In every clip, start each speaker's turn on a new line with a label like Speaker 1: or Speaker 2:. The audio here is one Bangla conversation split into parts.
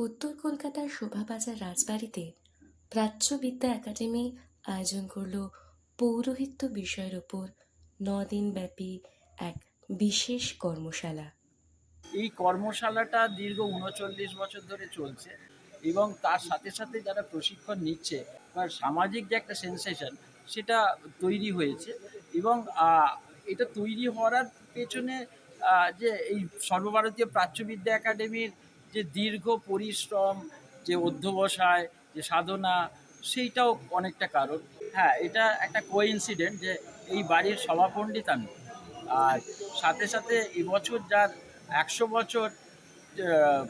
Speaker 1: উত্তর কলকাতার শোভাবাজার রাজবাড়িতে প্রাচ্য বিদ্যা একাডেমি আয়োজন করল পৌরোহিত্য বিষয়ের ওপর দিনব্যাপী এক বিশেষ কর্মশালা।
Speaker 2: এই কর্মশালাটা দীর্ঘ উনচল্লিশ বছর ধরে চলছে এবং তার সাথে সাথে যারা প্রশিক্ষণ নিচ্ছে সামাজিক যে একটা সেন্সেশন সেটা তৈরি হয়েছে এবং এটা তৈরি হওয়ার পেছনে যে এই সর্বভারতীয় প্রাচ্যবিদ্যা একাডেমির যে দীর্ঘ পরিশ্রম, যে অধ্যবসায়, যে সাধনা, সেইটাও অনেকটা কারণ। হ্যাঁ এটা একটা কোইন্সিডেন্ট যে এই বাড়ির সভাপণ্ডিত আমি। আর সাথে সাথে এবছর যার একশো বছর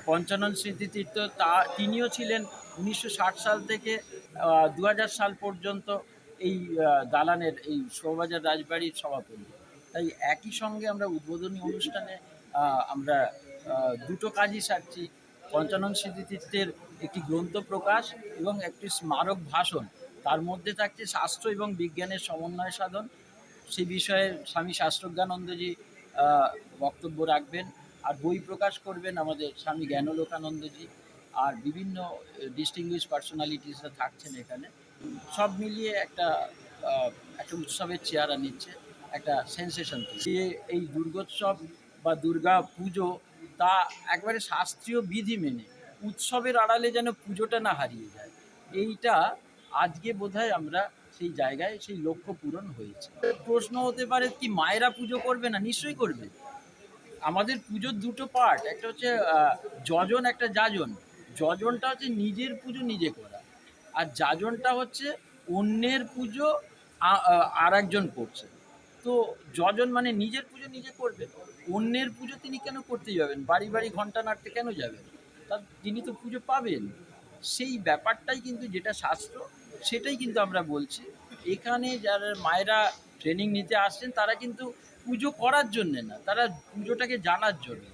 Speaker 2: পঞ্চানন স্মৃতিতীর্থ, তা তিনিও ছিলেন উনিশশো ষাট সাল থেকে দু হাজার সাল পর্যন্ত এই দালানের এই শোভাবাজার রাজবাড়ির সভাপতি। তাই একই সঙ্গে আমরা উদ্বোধনী অনুষ্ঠানে আমরা দুটো কাজই সারছি পঞ্চানন স্মৃতিতীর্থের একটি গ্রন্থ প্রকাশ এবং একটি স্মারক ভাষণ। তার মধ্যে থাকছে শাস্ত্র এবং বিজ্ঞানের সমন্বয় সাধন। সেই বিষয়ে স্বামী শাস্ত্রজ্ঞানন্দজি বক্তব্য রাখবেন। আর বই প্রকাশ করবেন আমাদের স্বামী জ্ঞানলোকানন্দজি। আর বিভিন্ন ডিস্টিংগুইশ পার্সোনালিটিসরা থাকছেন এখানে। সব মিলিয়ে একটা একটা উৎসবের চেহারা নিচ্ছে, একটা সেন্সেশন এই দুর্গোৎসব বা দুর্গা পুজো তা একবারে শাস্ত্রীয় বিধি মেনে উৎসবের আড়ালে যেন পুজোটা না হারিয়ে যায়। এইটা আজকে বোধহয় আমরা সেই জায়গায় সেই লক্ষ্য পূরণ হয়েছে। প্রশ্ন হতে পারে কি মায়েরা পুজো করবে না? নিশ্চয়ই করবে। আমাদের পুজোর দুটো পার্ট একটা হচ্ছে যজন, একটা যাজন। যজনটা হচ্ছে নিজের পুজো, নিজে করা। আর যাজনটা হচ্ছে অন্যের পুজো আর একজন করছে। তো যজন মানে নিজের পুজো নিজে করবেন অন্যের পুজো তিনি কেন করতে যাবেন? বাড়ি বাড়ি ঘণ্টা নাড়তে কেন যাবেন? তার তিনি তো পুজো পাবেন। সেই ব্যাপারটাই কিন্তু যেটা শাস্ত্র, সেটাই কিন্তু আমরা বলছি। এখানে যারা মায়েরা ট্রেনিং নিতে আসছেন, তারা কিন্তু পুজো করার জন্যে না, তারা পুজোটাকে জানার জন্য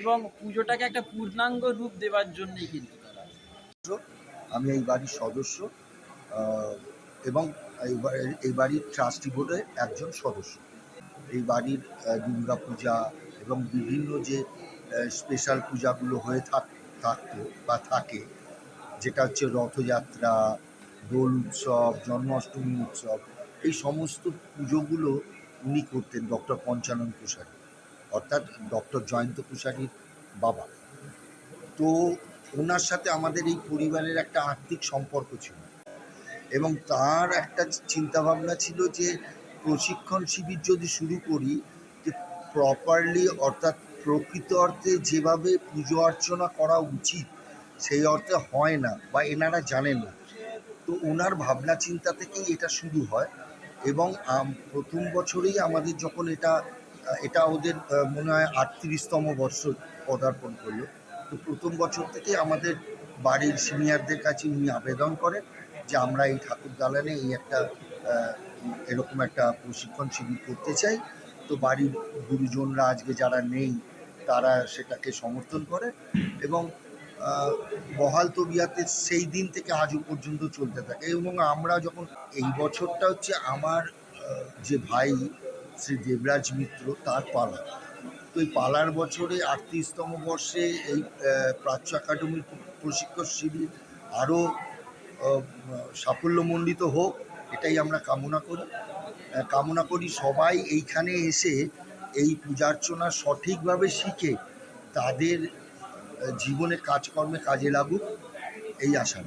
Speaker 2: এবং পুজোটাকে একটা পূর্ণাঙ্গ রূপ দেওয়ার জন্যই কিন্তু তারা।
Speaker 3: আমি এই বাড়ির সদস্য এবং এই বাড়ির ট্রাস্টি বোর্ডের একজন সদস্য। এই বাড়ির দুর্গা পূজা এবং বিভিন্ন যে স্পেশাল পূজাগুলো হয়ে থাক, থাকতো বা থাকে, যেটা হচ্ছে রথযাত্রা, দোল উৎসব, জন্মাষ্টমী উৎসব, এই সমস্ত পুজোগুলো উনি করতেন ডক্টর পঞ্চানন কুশারী অর্থাৎ ডক্টর জয়ন্ত কুশারীর বাবা। তো ওনার সাথে আমাদের এই পরিবারের একটা আর্থিক সম্পর্ক ছিল। এবং তার একটা চিন্তাভাবনা ছিল যে প্রশিক্ষণ শিবির যদি শুরু করি, যে প্রপারলি অর্থাৎ প্রকৃত অর্থে যেভাবে পুজো অর্চনা করা উচিত, সেই অর্থে হয় না বা এনারা জানেন না। তো ওনার ভাবনা চিন্তা থেকেই এটা শুরু হয় এবং প্রথম বছরেই আমাদের যখন এটা এটা ওদের মনে হয় আটত্রিশতম বর্ষ পদার্পণ করল। তো প্রথম বছর থেকে আমাদের বাড়ির সিনিয়রদের কাছে উনি আবেদন করেন। যে আমরা এই ঠাকুর দালানে এই একটা এরকম একটা প্রশিক্ষণ শিবির করতে চাই। তো বাড়ির গুরুজনরা আজকে যারা নেই, তারা সেটাকে সমর্থন করে এবং বহাল তবিয়াতে সেই দিন থেকে আজও পর্যন্ত চলতে থাকে এবং আমরা যখন এই বছরটা হচ্ছে আমার যে ভাই শ্রী দেবরাজ মিত্র, তার পালা। তো এই পালার বছরে আটত্রিশতম বর্ষে এই প্রাচ্য একাডেমির প্রশিক্ষণ শিবির আরও সাফল্যমণ্ডিত হোক, এটাই আমরা কামনা করি। কামনা করি সবাই এইখানে এসে এই পূজার্চনা সঠিকভাবে শিখে তাদের জীবনে কাজকর্মে কাজে লাগুক, এই আশা